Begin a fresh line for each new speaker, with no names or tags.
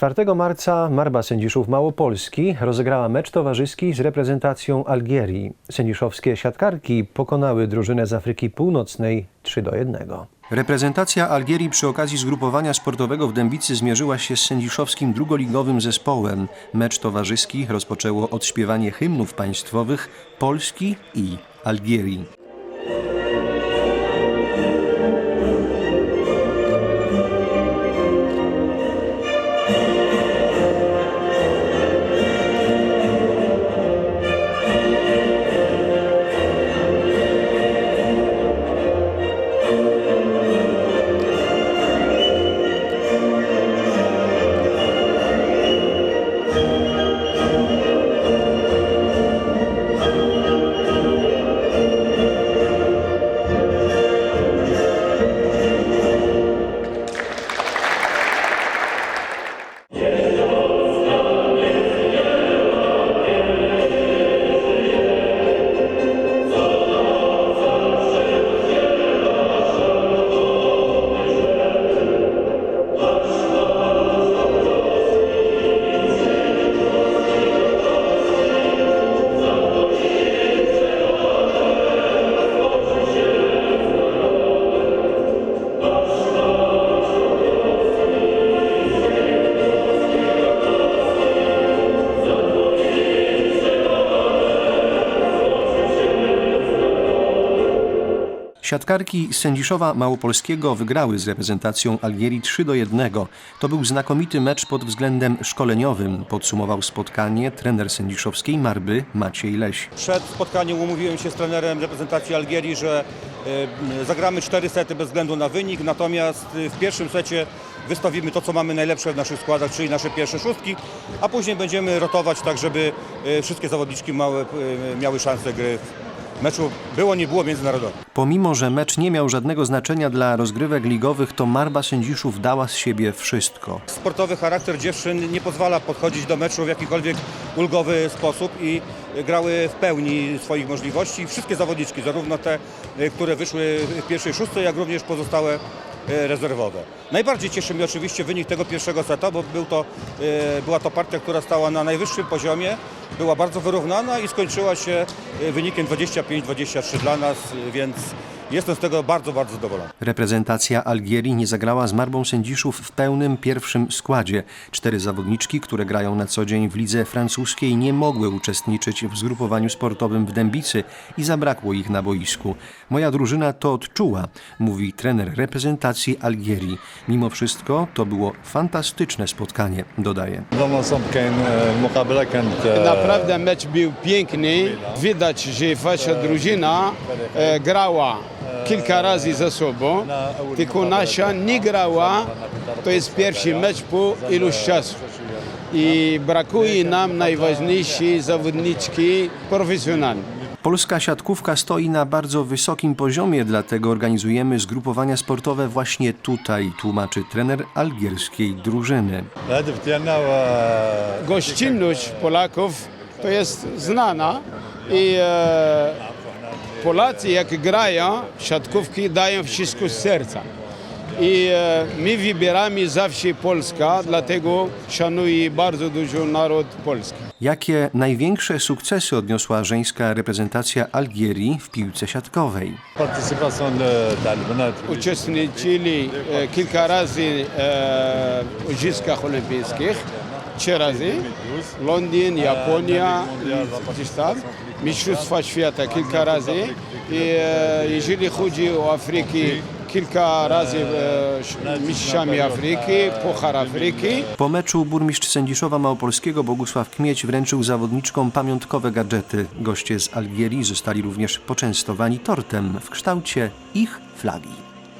4 marca Marba Sędziszów Małopolski rozegrała mecz towarzyski z reprezentacją Algierii. Sędziszowskie siatkarki pokonały drużynę z Afryki Północnej 3 do 1. Reprezentacja Algierii przy okazji zgrupowania sportowego w Dębicy zmierzyła się z sędziszowskim drugoligowym zespołem. Mecz towarzyski rozpoczęło odśpiewanie hymnów państwowych Polski i Algierii. Siatkarki Sędziszowa Małopolskiego wygrały z reprezentacją Algierii 3 do 1. To był znakomity mecz pod względem szkoleniowym, podsumował spotkanie trener sędziszowskiej Marby Maciej Leś.
Przed spotkaniem umówiłem się z trenerem reprezentacji Algierii, że e, zagramy cztery sety bez względu na wynik, natomiast e, w pierwszym secie wystawimy to, co mamy najlepsze w naszych składach, czyli nasze pierwsze szóstki, a później będziemy rotować tak, żeby e, wszystkie zawodniczki miały szansę gry meczu. Było, nie było międzynarodowe.
Pomimo, że mecz nie miał żadnego znaczenia dla rozgrywek ligowych, to Marba Sędziszów dała z siebie wszystko.
Sportowy charakter dziewczyn nie pozwala podchodzić do meczu w jakikolwiek ulgowy sposób i grały w pełni swoich możliwości. Wszystkie zawodniczki, zarówno te, e, które wyszły w pierwszej szóstce, jak również pozostałe rezerwowe. Najbardziej cieszy mnie oczywiście wynik tego pierwszego seta, bo był to, e, była to partia, która stała na najwyższym poziomie, była bardzo wyrównana i skończyła się e, wynikiem 25-23 dla nas, e, więc Jestem z tego bardzo, bardzo zadowolony.
Reprezentacja Algierii nie zagrała z Marbą Sędziszów w pełnym pierwszym składzie. Cztery zawodniczki, które grają na co dzień w lidze francuskiej, nie mogły uczestniczyć w zgrupowaniu sportowym w Dębicy i zabrakło ich na boisku. Moja drużyna to odczuła, mówi trener reprezentacji Algierii. Mimo wszystko to było fantastyczne spotkanie, dodaje.
Naprawdę mecz był piękny. Widać, że wasza drużyna e, grała kilka razy ze sobą, tylko nasza nie grała. To jest pierwszy mecz po iluś czasu. I brakuje nam najważniejszej zawodniczki profesjonalnej.
Polska siatkówka stoi na bardzo wysokim poziomie, dlatego organizujemy zgrupowania sportowe właśnie tutaj, tłumaczy trener algierskiej drużyny.
Gościnność Polaków to jest znana i e, Polacy jak grają siatkówki dają wszystko z serca. I e, my wybieramy zawsze Polska, dlatego szanuję bardzo dużo naród polski.
Jakie największe sukcesy odniosła żeńska reprezentacja Algierii w piłce siatkowej?
Uczestniczyli e, kilka razy w Igrzyskach Olimpijskich trzy razy, Londyn, Japonia i gdzieś tam, Mistrzostwa Świata kilka razy i e, jeżeli chodzi o Afryki, kilka razy e, mistrzami Afryki, Puchar Afryki.
Po meczu burmistrz Sędziszowa Małopolskiego Bogusław Kmieć wręczył zawodniczkom pamiątkowe gadżety. Goście z Algierii zostali również poczęstowani tortem w kształcie ich flagi.